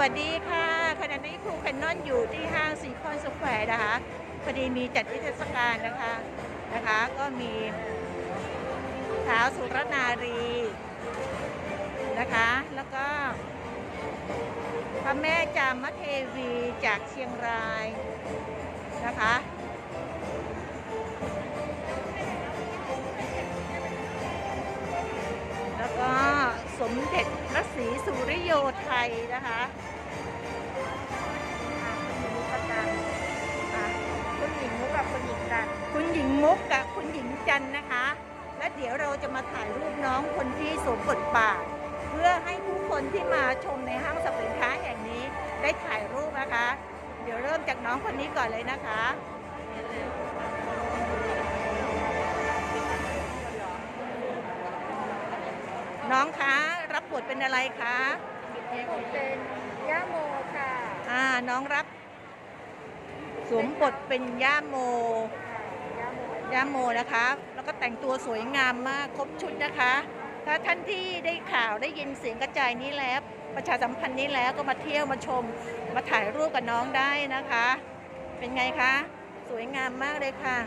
วัสดีค่ะขณะนี้ครูแคนนอนอยู่ที่ห้างซีคอนสแควร์นะคะพอดีมีจัดนิทรรศการนะคะนะคะ ก็มีท้าวสุรนารีนะคะ แล้วก็พระแม่จามเทวีจากเชียงรายนะคะ สุริโยไทยนะคะคุณหญิงมุกประจันอะคุณหญิงมุกกับคุณหญิงดันคุณหญิงมุกกับคุณหญิงจันนะคะ และเดี๋ยวเราจะมาถ่ายรูปน้องคนที่สวมบทบาทเพื่อให้ผู้คนที่มาชมในห้างสรรพสินค้าแห่งนี้ได้ถ่ายรูปนะคะ เดี๋ยวเริ่มจากน้องคนนี้ก่อนเลยนะคะน้องคะ รับบทเป็นอะไรคะ ผมเป็นย่าโมค่ะอ่าน้องรับสวมบทเป็นย่าโม ย่าโมย่าโมนะคะ แล้วก็แต่งตัวสวยงามมากครบชุดนะคะ ถ้าท่านที่ได้ข่าวได้ยินเสียงกระจายนี้แล้ว ประชาสัมพันธ์นี้แล้วก็มาเที่ยวมาชม มาถ่ายรูปกับน้องได้นะคะ เป็นไงคะ สวยงามมากเลยค่ะ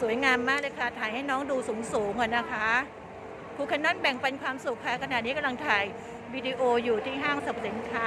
สวยงามมากเลยค่ะ ถ่ายให้น้องดูสูงสูงๆก่อนนะคะค รูแคนนอนแบ่งปันความสุขค่ะขณะนี้กำลังถ่ายวิดีโออยู่ที่ห้างสรรพสินค้า